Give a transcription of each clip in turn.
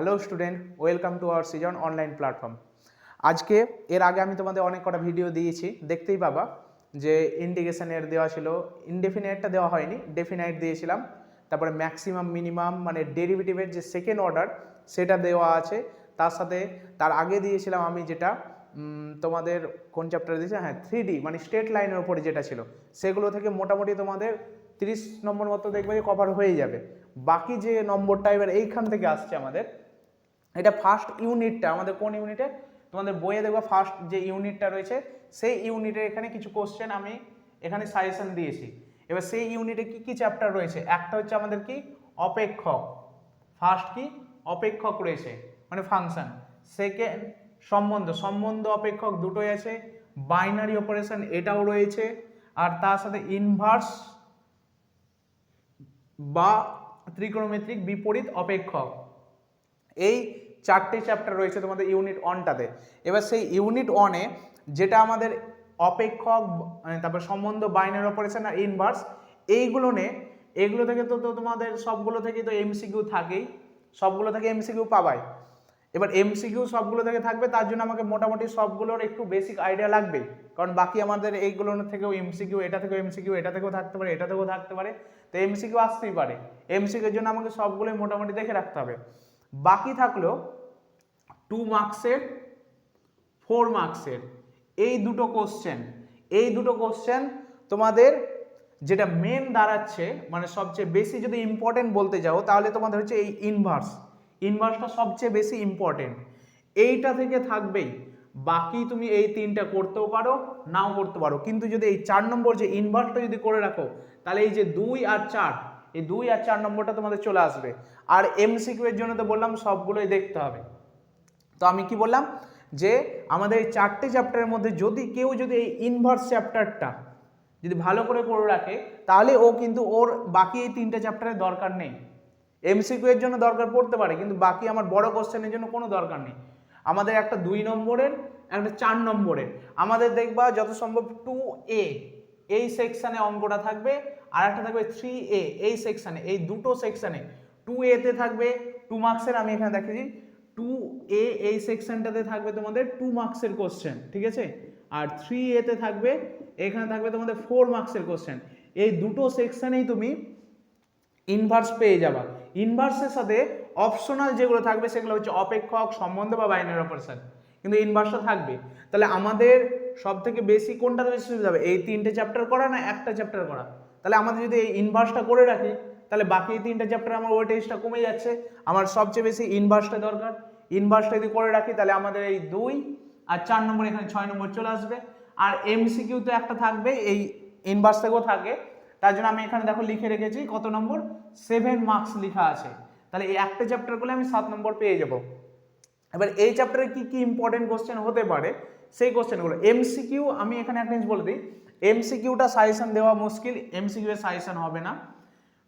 Hello student, welcome to our season online platform. আজকে এর আগে আমি তোমাদের অনেক কটা ভিডিও দিয়েছি, দেখতেই পাবা যে ইন্ডিকেশনের দেওয়া ছিল ইনডেফিনাইটটা দেওয়া হয়নি ডেফিনাইট দিয়েছিলাম, তারপরে ম্যাক্সিমাম মিনিমাম মানে ডেরিভেটিভের যে সেকেন্ড অর্ডার সেটা দেওয়া আছে, তার সাথে তার আগে দিয়েছিলাম আমি যেটা তোমাদের কোন চ্যাপ্টারে দিয়েছে? হ্যাঁ থ্রি ডি মানে স্টেট লাইনের উপরে যেটা ছিল, সেগুলো থেকে মোটামুটি তোমাদের তিরিশ নম্বর মতো দেখবে যে কভার হয়ে যাবে। বাকি যে নম্বরটা এবার এইখান থেকে আসছে আমাদের এটা ফার্স্ট ইউনিটটা আমাদের কোন ইউনিটে তোমাদের বইয়ে দেখবে ফার্স্ট যে ইউনিটটা রয়েছে, সেই ইউনিটের এখানে কিছু কোশ্চেন আমি এখানে সাজেশন দিয়েছি। এবার সেই ইউনিটে কি কি চ্যাপ্টার রয়েছে? একটা হচ্ছে আমাদের কি? অপেক্ষক। ফার্স্ট কি? অপেক্ষক রয়েছে মানে ফাংশন সেকেন্ড সম্বন্ধ। সম্বন্ধ, অপেক্ষক দুটোই আছে। বাইনারি অপারেশন এটাও রয়েছে। আর তার সাথে ইনভার্স বা ত্রিকোণমিত্রিক বিপরীত অপেক্ষক। এই চারটে চ্যাপ্টার রয়েছে তোমাদের ইউনিট ওয়ানটাতে এবার সেই ইউনিট ওয়ানে যেটা আমাদের অপেক্ষক মানে তারপর সম্বন্ধ বাইনের অপারেশন আর ইনভার্স এইগুলো নে। এগুলো থেকে তো তো তোমাদের সবগুলো থেকেই তো এমসিকিউ থাকেই। সবগুলো থেকে এমসিকিউ পাবাই। এবার এমসিকিউ সবগুলো থেকে থাকবে, তার জন্য আমাকে মোটামুটি সবগুলোর একটু বেসিক আইডিয়া লাগবে কারণ বাকি আমাদের এইগুলোর থেকেও এমসিকিউ এটা থেকেও এমসিকিউ এটা থেকেও থাকতে পারে, এটা থেকেও থাকতে পারে। তো এমসিকিউ আসতেই পারে। এমসিকিউর জন্য আমাকে সবগুলোই মোটামুটি দেখে রাখতে হবে। বাকি থাকল টু মার্কসের ফোর মার্কসের এই দুটো কোশ্চেন এই দুটো কোশ্চেন তোমাদের যেটা মেন দাঁড়াচ্ছে মানে সবচেয়ে বেশি যদি ইম্পর্টেন্ট বলতে যাও, তাহলে তোমাদের হচ্ছে এই ইনভার্স ইনভার্সটা সবচেয়ে বেশি ইম্পর্টেন্ট এইটা থেকে থাকবেই, বাকি তুমি এই তিনটা করতেও পারো, নাও করতে পারো। কিন্তু যদি এই চার নম্বর যে ইনভার্সটা যদি করে রাখো, তাহলে এই যে দুই আর চার এই দুই আর চার নম্বরটা তোমাদের চলে আসবে। আর এমসিকিউ এর জন্য তো বললাম সবগুলোই দেখতে হবে। তো আমি কি বললাম? যে আমাদের এই চারটে চ্যাপ্টারের মধ্যে যদি কেউ যদি এই ইনভার্স চ্যাপ্টারটা যদি ভালো করে করে রাখে, তাহলে ও কিন্তু ওর বাকি এই তিনটে চ্যাপ্টারের দরকার নেই। এমসিকিউ এর জন্য দরকার পড়তে পারে, কিন্তু বাকি আমার বড় কোশ্চেনের জন্য কোনো দরকার নেই। আমাদের একটা দুই নম্বরের, একটা চার নম্বরের। আমাদের দেখবা যত সম্ভব টু এ এই সেকশানে অঙ্কটা থাকবে আর একটা থাকবে থ্রি এ এই সেকশানে এই দুটো সেকশানে টু এতে থাকবে টু মার্কসের আমি এখানে দেখেছি টু এ এই সেকশনটাতে থাকবে তোমাদের টু মার্কসের কোশ্চেন ঠিক আছে? আর থ্রি এতে থাকবে, এখানে থাকবে তোমাদের ফোর মার্কসের কোশ্চেন এই দুটো সেকশানেই তুমি ইনভার্স পেয়ে যাবা। ইনভার্সের সাথে অপশনাল যেগুলো থাকবে, সেগুলো হচ্ছে অপেক্ষক, সম্বন্ধ বা বাইনারি অপারেশন। কিন্তু ইনভার্সটা থাকবে। তাহলে আমাদের সব থেকে বেশি কোনটাতে বেশি সুবিধা হবে? এই তিনটে চ্যাপ্টার করা না একটা চ্যাপ্টার করা? তাহলে আমাদের যদি এই ইনভার্সটা করে রাখি, তাহলে বাকি তিনটে চ্যাপ্টার আমার ওয়েটেজটা কমে যাচ্ছে। আমার সবচেয়ে বেশি ইনভার্সটা দরকার। ইনভার্সটা যদি করে রাখি, তাহলে আমাদের এই দুই আর চার নম্বর এখানে ছয় নম্বর চলে আসবে। আর এমসিকিউ তো একটা থাকবে, এই ইনভার্স থেকেও থাকে। তার জন্য আমি এখানে দেখো লিখে রেখেছি কত নম্বর? সেভেন মার্কস লেখা আছে। তাহলে এই একটা চ্যাপ্টার করলে আমি সাত নম্বর পেয়ে যাব। এবার এই চ্যাপ্টারে কি কি ইম্পর্টেন্ট কোশ্চেন হতে পারে? সেই কোশ্চেনগুলো। এমসিকিউ আমি এখানে একটা জিনিস বলে দিই। এমসিকিউটা সাজেশন দেওয়া মুশকিল এমসিকিউ এর সাজেশন হবে না।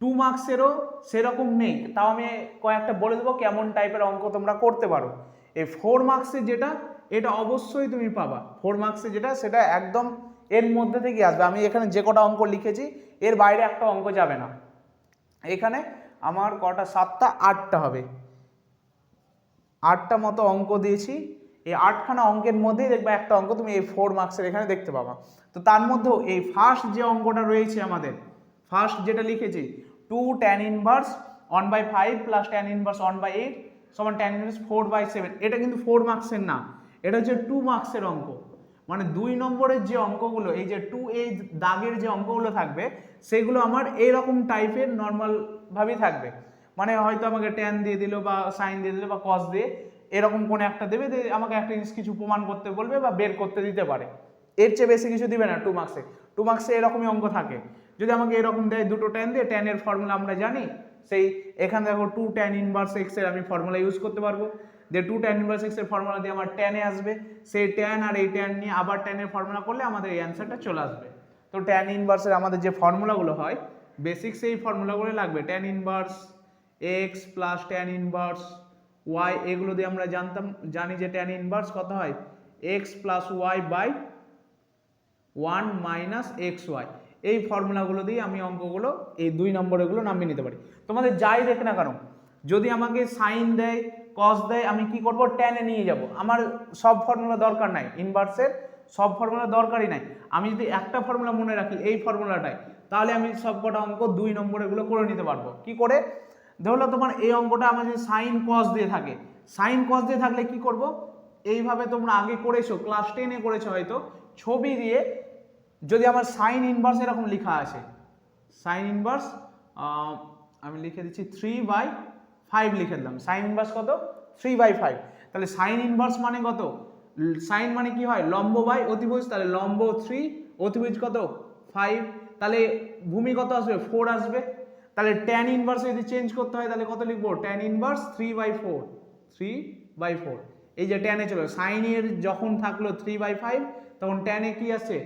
টু মার্কসেরও সেরকম নেই, তাও আমি কয়েকটা বলে দেবো কেমন টাইপের অঙ্ক তোমরা করতে পারো। এই ফোর মার্কসের যেটা, এটা অবশ্যই তুমি পাবা। ফোর মার্কসের যেটা, সেটা একদম এর মধ্যে থেকে আসবে। আমি এখানে যে কটা অঙ্ক লিখেছি, এর বাইরে একটা অঙ্ক যাবে না। এখানে আমার কটা, সাতটা, আটটা হবে। আটটা মতো অঙ্ক দিয়েছি। এই আটখানা অঙ্কের মধ্যেই দেখবে একটা অঙ্ক তুমি এই ফোর মার্কসের এখানে দেখতে পাবা। তো তার মধ্যেও এই ফার্স্ট যে অঙ্কটা রয়েছে আমাদের ফার্স্ট যেটা লিখেছি two tan inverse one by five plus tan inverse one by eight সমান tan inverse four by seven এটা কিন্তু ফোর মার্কসের না, এটা হচ্ছে টু মার্কসের অঙ্ক। মানে দুই নম্বরের যে অঙ্কগুলো, এই যে টু এই দাগের যে অঙ্কগুলো থাকবে, সেগুলো আমার এইরকম টাইপের নর্মালভাবেই থাকবে। মানে হয়তো আমাকে ট্যান দিয়ে দিল বা সাইন দিয়ে দিল বা কস দিয়ে এরকম কোনো একটা দেবে দিয়ে আমাকে একটা জিনিস কিছু প্রমাণ করতে বলবে বা বের করতে দিতে পারে। এর চেয়ে বেশি কিছু দিবে না টু মার্কসে টু মার্কসে এরকমই অঙ্ক থাকে। যদি আমাকে এরকম দেয় দুটো ট্যান দিয়ে ট্যানের ফর্মুলা আমরা জানি, সেই এখানে দেখো টু ট্যান ইনভার্স এক্সের আমি ফর্মুলা ইউজ করতে পারব। যে টু ট্যান ইনভার্স এক্সের ফর্মুলা দিয়ে আমার ট্যানে আসবে। সেই ট্যান আর এই ট্যান নিয়ে আবার ট্যানের ফর্মুলা করলে আমাদের এই অ্যান্সারটা চলে আসবে। তো ট্যান ইনভার্সের আমাদের যে ফর্মুলাগুলো হয় বেসিক সেই ফর্মুলাগুলো লাগবে। Tan inverse X plus tan inverse Y এগুলো দিয়ে আমরা জানতাম, জানি যে ট্যান ইনভার্স কত হয়? X plus Y by one minus X Y এই ফর্মুলাগুলো দিয়ে আমি অঙ্কগুলো, এই দুই নম্বরেগুলো নামিয়ে নিতে পারি। তোমাদের যাই দেখে না কেন, যদি আমাকে সাইন দেয় কস দেয়, আমি কি করব? ট্যানে নিয়ে যাব। আমার সব ফর্মুলা দরকার নাই ইনভার্সের সব ফর্মুলা দরকারই নাই। আমি যদি একটা ফর্মুলা মনে রাখি, এই ফর্মুলাটাই, তাহলে আমি সব কটা অঙ্ক দুই নম্বরেগুলো করে নিতে পারব। কি করে? ধরো তোমার এই অঙ্কটা যদি সাইন কস দিয়ে থাকে সাইন কস দিয়ে থাকলে কি করব? এইভাবে তোমরা আগে করেছ ক্লাস টেনে করেছ হয়তো, ছবি দিয়ে যদি আমার সাইন ইনভার্স এরকম লেখা আছে সাইন ইনভার্স আমি লিখে দিচ্ছি থ্রি বাই ফাইভ লিখে দিলাম। সাইন ইনভার্স কত? থ্রি বাই ফাইভ তাহলে সাইন ইনভার্স মানে কত? সাইন মানে কি হয়? লম্ব বাই অতিভুজ, তাহলে লম্ব থ্রি অতিভুজ কত? ফাইভ তাহলে ভূমি কত আসবে? ফোর আসবে। তাহলে ট্যান ইনভার্স যদি চেঞ্জ করতে হয়, তাহলে কত লিখব? Tan inverse three by four three by four এই যে ট্যানে চলো সাইনের যখন থাকল থ্রি বাই ফাইভ তখন ট্যানে কি আসছে?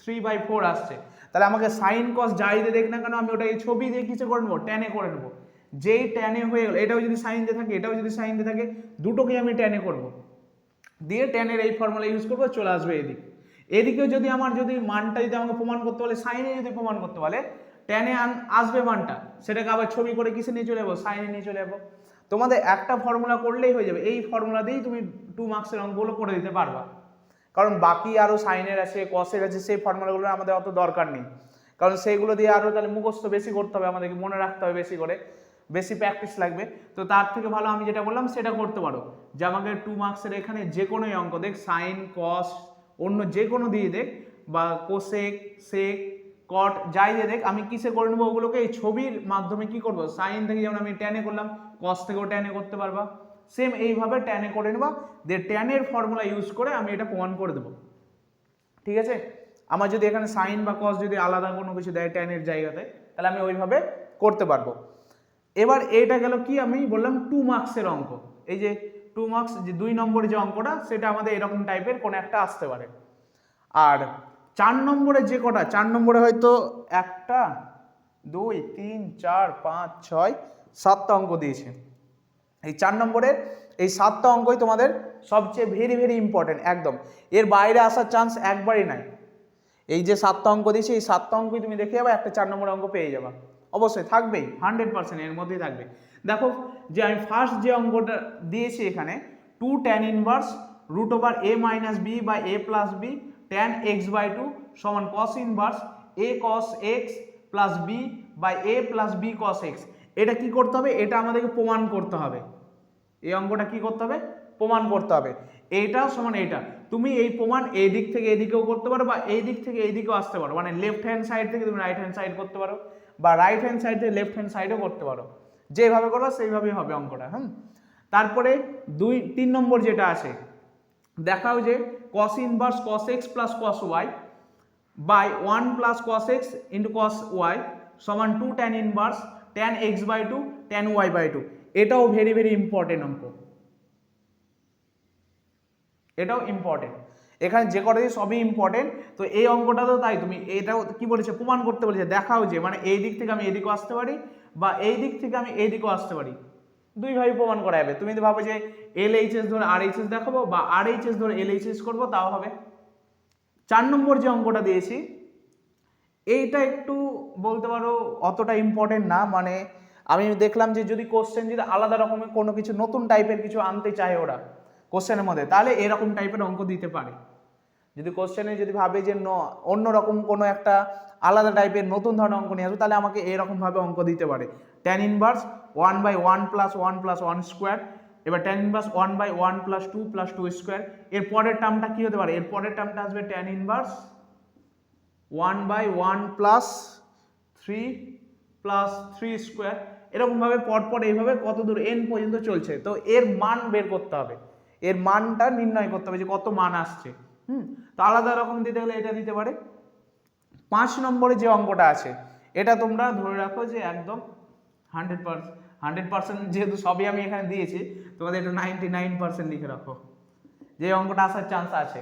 থ্রি বাই ফোর আসছে। তাহলে আমাকে সাইন কস যাই দিয়ে দেখ না কেন, আমি ওটা এই ছবি দিয়ে কিছু করে নেব? ট্যানে করে নেব। যেই ট্যানে হয়ে গেলো, এটাও যদি সাইন দিয়ে থাকে, এটাও যদি সাইন দিয়ে থাকে, দুটোকেই আমি ট্যানে করব। দিয়ে ট্যানের এই ফর্মুলা ইউজ করব, চলে আসবে এদিক। এদিকেও যদি আমার যদি মানটা যদি আমাকে প্রমাণ করতে বলে সাইনে যদি প্রমাণ করতে বলে ট্যানে আসবে মানটা। সেটাকে আবার ছবি করে কিসে নিয়ে চলে যাব? সাইনে নিয়ে চলে যাব। তোমাদের একটা ফর্মুলা করলেই হয়ে যাবে। এই ফর্মুলা দিয়েই তুমি টু মার্কসের অঙ্কগুলো করে দিতে পারবা। কারণ বাকি আরও সাইনের আছে কসের আছে, সেই ফর্মুলাগুলো আমাদের অত দরকার নেই। কারণ সেইগুলো দিয়ে আরও তাহলে মুখস্থ বেশি করতে হবে, আমাদেরকে মনে রাখতে হবে বেশি করে। বেশি প্র্যাকটিস লাগবে। তো তার থেকে ভালো আমি যেটা বললাম, সেটা করতে পারো। যে আমাকে টু মার্কসের এখানে যে কোনো অঙ্ক দেখ, সাইন কস অন্য যে কোনো দিয়ে দেখ, বা কোসেক সেক কট যাই দিয়ে দেখ, আমি কিসে করে নেব ওগুলোকে? এই ছবির মাধ্যমে কি করব? সাইন থেকে যেমন আমি ট্যানে করলাম কস থেকেও ট্যানে করতে পারবা। সেম এইভাবে ট্যানে করে নেবা, দিয়ে ট্যানের ফর্মুলা ইউজ করে আমি এটা প্রমাণ করে দেবো। ঠিক আছে? আমার যদি এখানে সাইন বা কস যদি আলাদা কোনো কিছু দেয় ট্যানের জায়গাতে, তাহলে আমি ওইভাবে করতে পারব। এবার এটা গেল কি আমি বললাম টু মার্কসের অঙ্ক। এই যে টু মার্কস যে দুই নম্বরের যে অঙ্কটা, সেটা আমাদের এরকম টাইপের কোনো একটা আসতে পারে। আর চার নম্বরে যে কটা? চার নম্বরে হয়তো একটা, দুই, তিন, চার, পাঁচ, ছয়, সাতটা অঙ্ক দিয়েছে। এই চার নম্বরের এই সাতটা অঙ্কই তোমাদের সবচেয়ে ভেরি ভেরি ইম্পর্টেন্ট একদম। এর বাইরে আসার চান্স একবারই নাই। এই যে সাতটা অঙ্ক দিয়েছে, এই সাতটা অঙ্কই তুমি দেখে যাবে, একটা চার নম্বর অঙ্ক পেয়ে যাবা। অবশ্যই থাকবেই হান্ড্রেড পার্সেন্ট এর মধ্যেই থাকবে। দেখো যে আমি ফার্স্ট যে অঙ্কটা দিয়েছি এখানে two tan inverse root over A minus B বা A plus B tan X by two সমান cos inverse A cos X plus B by A plus B cos X এটা কি করতে হবে? এটা আমাদেরকে প্রমাণ করতে হবে। এই অঙ্কটা কি করতে হবে? প্রমাণ করতে হবে। এইটা সমান এইটা তুমি এই প্রমাণ এই দিক থেকে এদিকেও করতে পারো বা এই দিক থেকে এই দিকেও আসতে পারো। মানে লেফট হ্যান্ড সাইড থেকে তুমি রাইট হ্যান্ড সাইড করতে পারো বা রাইট হ্যান্ড সাইড থেকে লেফট হ্যান্ড সাইডও করতে পারো। যেভাবে করো সেইভাবেই হবে অঙ্কটা, হুম? তারপরে দুই, তিন নম্বর যেটা আছে দেখাও যে cos inverse cos X plus cos Y by one plus cos X into cos Y সমান two tan inverse tan X by two tan Y by two এটাও ভেরি ভেরি ইম্পর্টেন্ট অঙ্ক। এটাও ইম্পর্টেন্ট এখানে যে কটা সবই ইম্পর্টেন্ট তো এই অঙ্কটা তো তাই, তুমি এটাও কি বলেছে, প্রমাণ করতে বলেছে। দেখাও যে মানে এই দিক থেকে আমি এদিকেও আসতে পারি বা এই দিক থেকে আমি এই দিকেও আসতে পারি। দুইভাবে প্রমাণ করা যাবে। তুমি যদি ভাবো যে এল এইচ এস ধরে আর এইচ এস দেখাবো বা আর এইচ এস ধরে এল এইচ এস করব, তাও হবে। চার নম্বর যে অঙ্কটা দিয়েছি, এইটা একটু বলতে পারো অতটা ইম্পর্টেন্ট না। মানে আমি দেখলাম যে যদি কোশ্চেন যদি আলাদা রকমের কোনো কিছু নতুন টাইপের কিছু আনতে চায় ওরা কোশ্চেনের মধ্যে, তাহলে এরকম টাইপের অঙ্ক দিতে পারে। যদি কোশ্চেনে যদি ভাবে যে ন, অন্য রকম কোনো একটা আলাদা টাইপের নতুন ধরনের অঙ্ক নিয়ে আসবে তাহলে আমাকে এরকমভাবে অঙ্ক দিতে পারে। Tan inverse one by one plus one plus one square এবার tan inverse one by one plus two plus two square এর পরের টার্মটা কী হতে পারে? এর পরের টার্মটা আসবে tan inverse one by one plus three plus three square এরকমভাবে পরপর এইভাবে কত দূর এন পর্যন্ত চলছে। তো এর মান বের করতে হবে। এর মানটা নির্ণয় করতে হবে যে কত মান আসছে। হুম, তো আলাদা রকম দিতে গেলে এটা দিতে পারে। পাঁচ নম্বরে যে অঙ্কটা আছে, এটা তোমরা ধরে রাখো যে একদম হান্ড্রেড পার্সেন্ট হান্ড্রেড পার্সেন্ট যেহেতু সবই আমি এখানে দিয়েছি, তোমাদের এটা নাইনটি নাইন পার্সেন্ট লিখে রাখো। যে অঙ্কটা আসার চান্স আছে,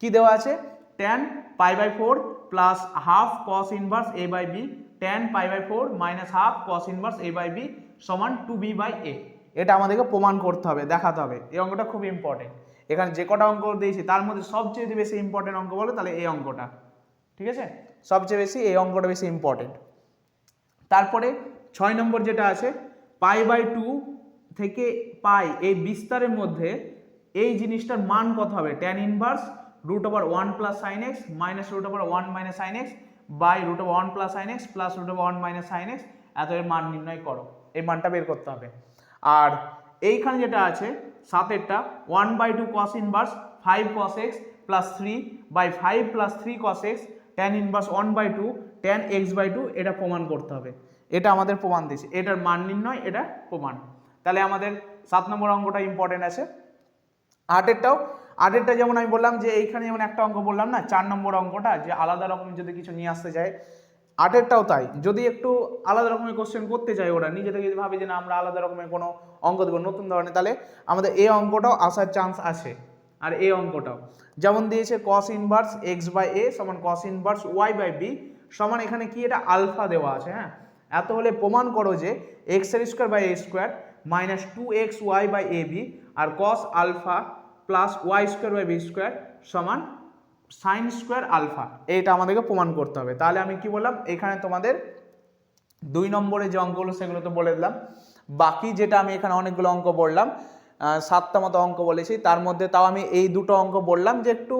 কি দেওয়া আছে? Tan pi by four plus half cos inverse A by B tan pi by four minus half cos inverse A by B সমান টু বি বাই এ এটা আমাদেরকে প্রমাণ করতে হবে, দেখাতে হবে। এই অঙ্কটা খুব ইম্পর্টেন্ট এখানে যে কটা অঙ্ক দিয়েছি, তার মধ্যে সবচেয়ে যদি বেশি ইম্পর্টেন্ট অঙ্ক বলো, তাহলে এই অঙ্কটা। ঠিক আছে? সবচেয়ে বেশি এই অঙ্কটা বেশি ইম্পর্টেন্ট তারপরে ছয় নম্বর যেটা আছে, পাই বাই টু থেকে পাই, এই বিস্তারের মধ্যে এই জিনিসটার মান কত হবে? Tan inverse root over one plus sine X minus root over one minus sine X by root over one plus sine X plus root over one minus sine X এত এর মান নির্ণয় করো। এই মানটা বের করতে হবে। আর এইখানে যেটা আছে, সাতেরটা one by two cos inverse five cos X plus three by five plus three cos X tan inverse one by two tan X by two এটা প্রমাণ করতে হবে। এটা আমাদের প্রমাণ দিয়েছে। এটার মান নির্ণয়, এটা প্রমাণ। তাহলে আমাদের সাত নম্বর অঙ্কটা ইম্পর্টেন্ট আছে। আটেরটাও, আটেরটা যেমন আমি বললাম যে এইখানে যেমন একটা অঙ্ক বললাম না, চার নম্বর অঙ্কটা যে আলাদা রকম যদি কিছু নিয়ে আসতে যায় আটেরটাও তাই। যদি একটু আলাদা রকমের কোশ্চেন করতে চাই ওরা, নিজে থেকে যদি ভাবে যে না, আমরা আলাদা রকমের কোনো অঙ্ক দেবো, নতুন ধরনের, তাহলে আমাদের এই অঙ্কটাও আসার চান্স আছে। আর এই অঙ্কটাও। যেমন দিয়েছে cos inverse X by A সমান cos inverse Y by B সমান এখানে কি এটা আলফা দেওয়া আছে হ্যাঁ? এত হলে প্রমাণ করো যে এক্সের square by A square minus two X Y by A B R cos alpha plus Y square by B square সমান সাইন স্কোয়ার আলফা এটা আমাদেরকে প্রমাণ করতে হবে। তাহলে আমি কি বললাম? এখানে তোমাদের দুই নম্বরে যে অঙ্কগুলো সেগুলো তো বলে দিলাম। বাকি যেটা আমি এখানে অনেকগুলো অঙ্ক বললাম সাতটা মতো অঙ্ক বলেছি। তার মধ্যে তাও আমি এই দুটো অঙ্ক বললাম যে একটু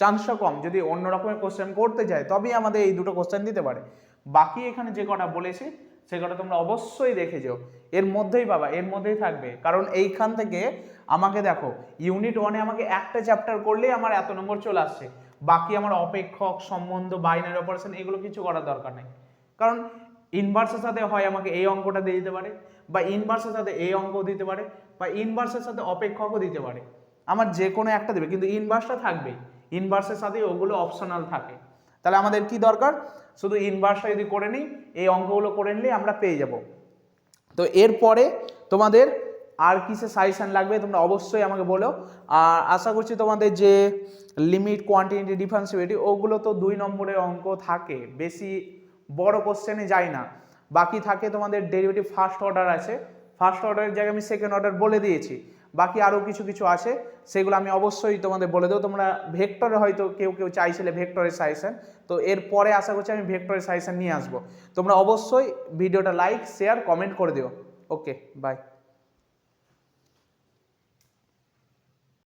চান্সটা কম। যদি অন্য রকমের কোশ্চেন করতে যায়, তবেই আমাদের এই দুটো কোশ্চেন দিতে পারে। বাকি এখানে যে কটা বলেছি সে কটা তোমরা অবশ্যই দেখে যেও। এর মধ্যেই বাবা, এর মধ্যেই থাকবে। কারণ এইখান থেকে আমাকে দেখো ইউনিট ওয়ানে আমাকে একটা চ্যাপ্টার করলেই আমার এত নম্বর চলে আসছে। বাকি আমার অপেক্ষক, সম্বন্ধ বাইনারি অপারেশন এগুলো কিছু করার দরকার নেই। কারণ ইনভার্সের সাথে হয় আমাকে এই অঙ্কটা দিয়ে দিতে পারে, বা ইনভার্সের সাথে এই অঙ্ক দিতে পারে, বা ইনভার্সের সাথে অপেক্ষকও দিতে পারে। আমার যে কোনো একটা দেবে, কিন্তু ইনভার্সটা থাকবেই। ইনভার্সের সাথে ওগুলো অপশনাল থাকে। তাহলে আমাদের কি দরকার? শুধু ইনভার্সটা যদি করে নিই, এই অঙ্কগুলো করে নিলেই আমরা পেয়ে যাব। তো এরপরে তোমাদের আর কিসে সাজেশন লাগবে তোমরা অবশ্যই আমাকে বলো। আর আশা করছি তোমাদের যে লিমিট কোয়ান্টিটি ডিফারেন্সিবিলিটি ওগুলো তো দুই নম্বরের অঙ্ক থাকে। বেশি বড় কোশ্চেনে যায় না। বাকি থাকে তোমাদের ডেরিভেটিভ ফার্স্ট অর্ডার আছে। ফার্স্ট অর্ডারের জায়গায় আমি সেকেন্ড অর্ডার বলে দিয়েছি। বাকি আরও কিছু কিছু আছে, সেগুলো আমি অবশ্যই তোমাদের বলে দেবো। তোমরা ভেক্টরে হয়তো কেউ কেউ চাইছিলে ভেক্টরের সাজেশন। তো এরপরে আশা করছি আমি ভেক্টরের সাজেশন নিয়ে আসব। তোমরা অবশ্যই ভিডিওটা লাইক শেয়ার কমেন্ট করে দিও। Okay bye